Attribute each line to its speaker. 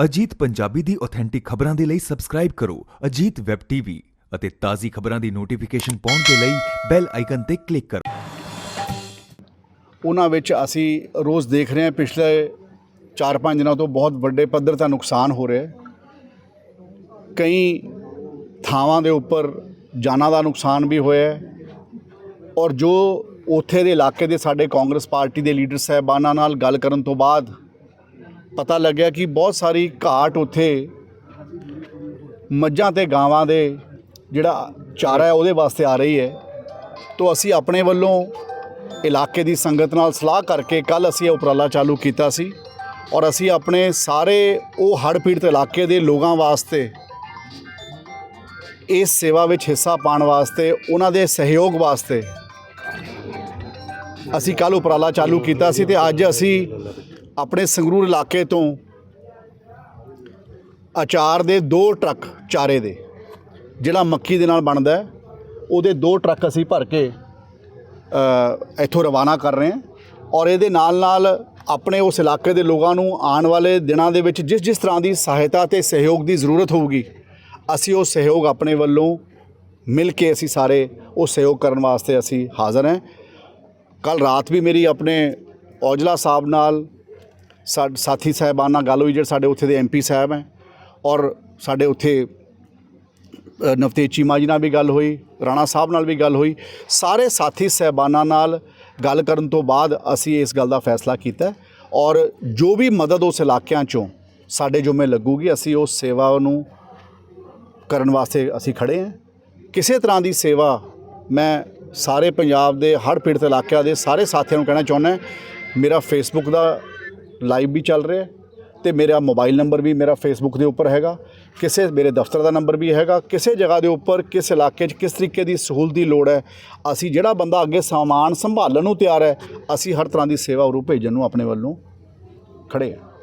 Speaker 1: ਅਜੀਤ ਪੰਜਾਬੀ ਦੀ authentic ਖਬਰਾਂ ਦੇ ਲਈ ਸਬਸਕ੍ਰਾਈਬ ਕਰੋ ਅਜੀਤ ਵੈਬ ਟੀਵੀ ਅਤੇ ਤਾਜ਼ੀ ਖਬਰਾਂ ਦੀ ਨੋਟੀਫਿਕੇਸ਼ਨ ਪਾਉਣ ਦੇ ਲਈ ਬੈਲ ਆਈਕਨ ਤੇ ਕਲਿੱਕ ਕਰੋ।
Speaker 2: ਉਹਨਾਂ ਵਿੱਚ ਅਸੀਂ ਰੋਜ਼ ਦੇਖ ਰਹੇ ਹਾਂ, ਪਿਛਲੇ 4-5 ਦਿਨਾਂ ਤੋਂ ਬਹੁਤ ਵੱਡੇ ਪੱਧਰ ਦਾ ਨੁਕਸਾਨ ਹੋ ਰਿਹਾ ਹੈ। ਕਈ ਥਾਵਾਂ ਦੇ ਉੱਪਰ ਜਾਨਾਂ ਦਾ ਨੁਕਸਾਨ ਵੀ ਹੋਇਆ ਹੈ ਔਰ ਜੋ ਉੱਥੇ ਦੇ ਇਲਾਕੇ ਦੇ ਸਾਡੇ ਕਾਂਗਰਸ ਪਾਰਟੀ ਦੇ ਲੀਡਰ ਸਾਹਿਬਾਨਾਂ ਨਾਲ ਗੱਲ ਕਰਨ ਤੋਂ ਬਾਅਦ ਪਤਾ ਲੱਗਿਆ ਕਿ ਬਹੁਤ ਸਾਰੀ ਘਾਟ ਉੱਥੇ ਮੱਝਾਂ ਤੇ ਗਾਵਾਂ ਦੇ ਜਿਹੜਾ ਚਾਰਾ ਹੈ ਉਹਦੇ ਵਾਸਤੇ ਆ ਰਹੀ ਹੈ। ਤੋਂ ਅਸੀਂ ਆਪਣੇ ਵੱਲੋਂ ਇਲਾਕੇ ਦੀ ਸੰਗਤ ਨਾਲ ਸਲਾਹ ਕਰਕੇ ਕੱਲ ਅਸੀਂ ਇਹ ਉਪਰਾਲਾ ਚਾਲੂ ਕੀਤਾ ਸੀ ਔਰ ਅਸੀਂ ਆਪਣੇ ਸਾਰੇ ਉਹ ਹੜ੍ਹ ਪੀੜਤ ਇਲਾਕੇ ਦੇ ਲੋਕਾਂ ਵਾਸਤੇ ਇਸ ਸੇਵਾ ਵਿੱਚ ਹਿੱਸਾ ਪਾਉਣ ਵਾਸਤੇ, ਉਹਨਾਂ ਦੇ ਸਹਿਯੋਗ ਵਾਸਤੇ ਅਸੀਂ ਕੱਲ ਉਪਰਾਲਾ ਚਾਲੂ ਕੀਤਾ ਸੀ ਤੇ ਅੱਜ ਅਸੀਂ ਆਪਣੇ ਸੰਗਰੂਰ ਇਲਾਕੇ ਤੋਂ ਅਚਾਰ ਦੇ ਦੋ ਟਰੱਕ ਚਾਰੇ ਦੇ, ਜਿਹੜਾ ਮੱਕੀ ਦੇ ਨਾਲ ਬਣਦਾ ਉਹਦੇ ਦੋ ਟਰੱਕ ਅਸੀਂ ਭਰ ਕੇ ਇੱਥੋਂ ਰਵਾਨਾ ਕਰ ਰਹੇ ਹਾਂ ਔਰ ਇਹਦੇ ਨਾਲ ਨਾਲ ਆਪਣੇ ਉਸ ਇਲਾਕੇ ਦੇ ਲੋਕਾਂ ਨੂੰ ਆਉਣ ਵਾਲੇ ਦਿਨਾਂ ਦੇ ਵਿੱਚ ਜਿਸ ਜਿਸ ਤਰ੍ਹਾਂ ਦੀ ਸਹਾਇਤਾ ਤੇ ਸਹਿਯੋਗ ਦੀ ਜ਼ਰੂਰਤ ਹੋਊਗੀ, ਅਸੀਂ ਉਹ ਸਹਿਯੋਗ ਆਪਣੇ ਵੱਲੋਂ ਮਿਲ ਕੇ ਅਸੀਂ ਸਾਰੇ ਉਹ ਸਹਿਯੋਗ ਕਰਨ ਵਾਸਤੇ ਅਸੀਂ ਹਾਜ਼ਰ ਹਾਂ। ਕੱਲ ਰਾਤ ਵੀ ਮੇਰੀ ਆਪਣੇ ਔਜਲਾ ਸਾਹਿਬ ਨਾਲ ਸਾ ਸਾਥੀ ਸਾਹਿਬਾਨ ਨਾਲ ਗੱਲ ਹੋਈ, ਜਿਹੜੇ ਸਾਡੇ ਉੱਥੇ ਦੇ ਐਮਪੀ ਸਾਹਿਬ ਹੈ ਔਰ ਸਾਡੇ ਉੱਥੇ ਨਵਤੇਜ ਚੀਮਾ ਜੀ ਨਾਲ ਵੀ ਗੱਲ ਹੋਈ, ਰਾਣਾ ਸਾਹਿਬ ਨਾਲ ਵੀ ਗੱਲ ਹੋਈ। ਸਾਰੇ ਸਾਥੀ ਸਹਿਬਾਨਾਂ ਨਾਲ ਗੱਲ ਕਰਨ ਤੋਂ ਬਾਅਦ ਅਸੀਂ ਇਸ ਗੱਲ ਦਾ ਫੈਸਲਾ ਕੀਤਾ ਔਰ ਜੋ ਵੀ ਮਦਦ ਉਸ ਇਲਾਕਿਆਂ ਚੋਂ ਸਾਡੇ ਜੁਮੇ ਲੱਗੂਗੀ, ਅਸੀਂ ਉਸ ਸੇਵਾ ਨੂੰ ਕਰਨ ਵਾਸਤੇ ਅਸੀਂ ਖੜੇ ਹਾਂ। ਕਿਸੇ ਤਰ੍ਹਾਂ ਦੀ ਸੇਵਾ ਮੈਂ ਸਾਰੇ ਪੰਜਾਬ ਦੇ ਹਰ ਪੀੜਤ ਇਲਾਕਿਆਂ ਦੇ ਸਾਰੇ ਸਾਥੀਆਂ ਨੂੰ ਕਹਿਣਾ ਚਾਹੁੰਦਾ ਮੇਰਾ ਫੇਸਬੁੱਕ ਦਾ ਲਾਈਵ ਵੀ ਚੱਲ ਰਿਹਾ ਹੈ ਤੇ ਮੇਰਾ ਮੋਬਾਈਲ ਨੰਬਰ ਵੀ ਮੇਰਾ ਫੇਸਬੁੱਕ ਦੇ ਉੱਪਰ ਹੈਗਾ, ਕਿਸੇ ਮੇਰੇ ਦਫ਼ਤਰ ਦਾ ਨੰਬਰ ਵੀ ਹੈਗਾ, ਕਿਸੇ ਜਗ੍ਹਾ ਦੇ ਉੱਪਰ, ਕਿਸ ਇਲਾਕੇ 'ਚ ਕਿਸ ਤਰੀਕੇ ਦੀ ਸਹੂਲਤ ਦੀ ਲੋੜ ਹੈ, ਅਸੀਂ ਜਿਹੜਾ ਬੰਦਾ ਅੱਗੇ ਸਾਮਾਨ ਸੰਭਾਲਣ ਨੂੰ ਤਿਆਰ ਹੈ, ਅਸੀਂ ਹਰ ਤਰ੍ਹਾਂ ਦੀ ਸੇਵਾ ਉਰੂ ਭੇਜਣ ਨੂੰ ਆਪਣੇ ਵੱਲੋਂ ਖੜੇ ਹਾਂ।